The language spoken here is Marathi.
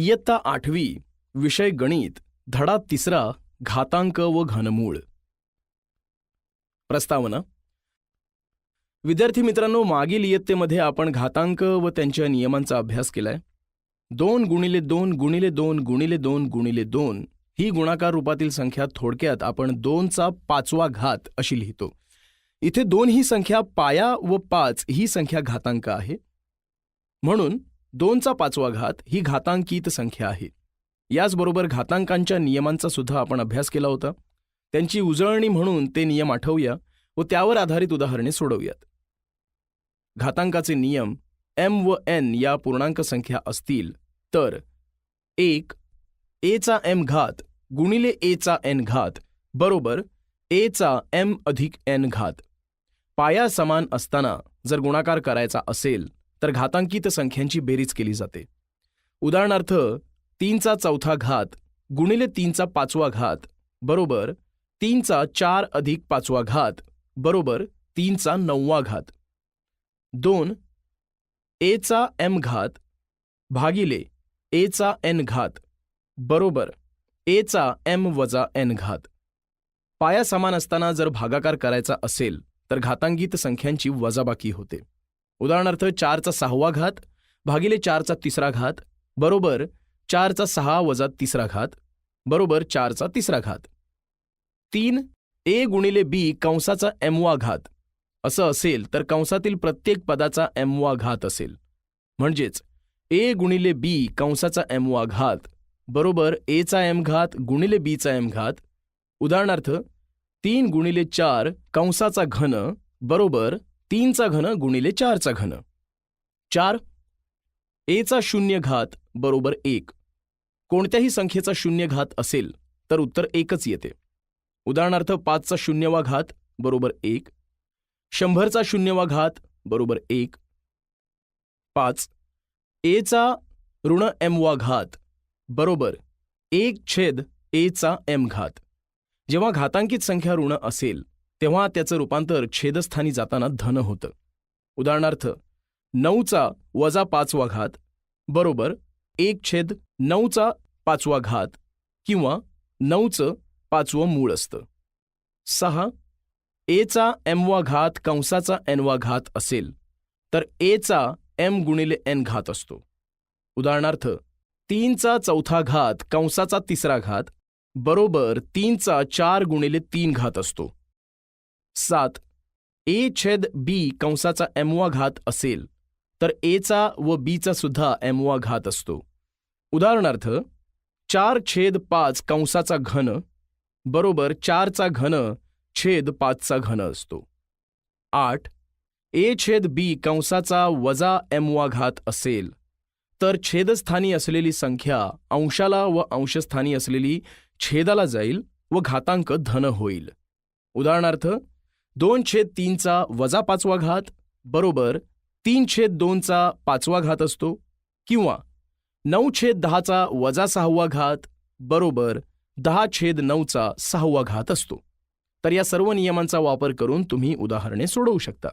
इयत्ता आठवी विषय गणित धडा तिसरा घातांक व घनमूळ. प्रस्तावना. विद्यार्थी मित्रांनो मागील इयत्तेमध्ये आपण घातांक व त्यांच्या नियमांचा अभ्यास केलाय. दोन गुणिले दोन गुणिले दोन गुणिले दोन गुणिले दोन ही गुणाकार रूपातील संख्या थोडक्यात आपण दोनचा पाचवा घात अशी लिहितो. इथे दोन ही संख्या पाया व पाच ही संख्या घातांक आहे. म्हणून दोनचा पाचवा घात ही घातांकित संख्या आहे. याचबरोबर घातांकांच्या नियमांचा सुद्धा आपण अभ्यास केला होता. त्यांची उजळणी म्हणून ते नियम आठवूया व त्यावर आधारित उदाहरणे सोडवूयात. घातांकाचे नियम एम व एन या पूर्णांक संख्या असतील तर एक एचा एम घात गुणिले एचा एन घात बरोबर एचा एम अधिक एन घात. पाया समान असताना जर गुणाकार करायचा असेल तर घातांकित संख्यांची बेरीज केली जाते. उदाहरणार्थ तीनचा चौथा घात गुणिले तीनचा पाचवा घात बरोबर तीनचा चार अधिक पाचवा घात बरोबर तीनचा नववा घात. दोन एचा एम घात भागिले एचा एन घात बरोबर एचा एम वजा एन घात. पाया समान असताना जर भागाकार करायचा असेल तर घातांकित संख्यांची वजाबाकी होते. उदाहरणार्थ चारचा सहावा घात भागिले चारचा तिसरा घात बरोबर चारचा सहा वजा तिसरा घात बरोबर चारचा तिसरा घात. तीन ए गुणिले बी कंसाचा एमवा घात. असं असेल तर कंसातील प्रत्येक पदाचा एमवा घात असेल. म्हणजेच ए गुणिले बी कंसाचा एमवा घात बरोबर एचा एम घात गुणिले बीचा एम घात. उदाहरणार्थ तीन गुणिले चार कंसाचा घन बरोबर तीनचा घन गुणिले चारचा घन. चार. एचा शून्य घात बरोबर एक. कोणत्याही संख्येचा शून्य घात असेल तर उत्तर एकच येते. उदाहरणार्थ पाचचा शून्यवा घात बरोबर एक. शंभरचा शून्यवा घात बरोबर एक. पाच. एचा ऋण एमवा घात बरोबर एक छेद एचा एम घात जेव्हा घातांकित संख्या ऋण असेल तेव्हा त्याचं रूपांतर छेदस्थानी जाताना धन होतं. उदाहरणार्थ नऊचा वजा पाचवा घात बरोबर एक छेद नऊचा पाचवा घात किंवा नऊचं पाचवं मूळ असतं. सहा एचा एमवा घात कंसाचा एनवा घात असेल तर एचा एम गुणिले एन घात असतो. उदाहरणार्थ तीनचा चौथा घात कंसाचा तिसरा घात बरोबर तीनचा चार गुणिले तीन घात असतो. सात. ए छेद बी कंसाचा एमवा घात असेल तर एचा व बीचा सुद्धा एमवा घात असतो. उदाहरणार्थ चार छेद पाच कंसाचा घन बरोबर चारचा घन छेद पाचचा घन असतो. आठ. ए छेद बी कंसाचा वजा एमवा घात असेल तर छेदस्थानी असलेली संख्या अंशाला व अंशस्थानी असलेली छेदाला जाईल व घातांक धन होईल. उदाहरणार्थ दोन छेद तीनचा वजा पाचवा घात बरोबर तीन छेद दोनचा पाचवा घात असतो. किंवा नऊ छेद दहाचा वजा सहावा घात बरोबर दहा छेद नऊचा सहावा घात असतो. तर या सर्व नियमांचा वापर करून तुम्ही उदाहरणे सोडवू शकता.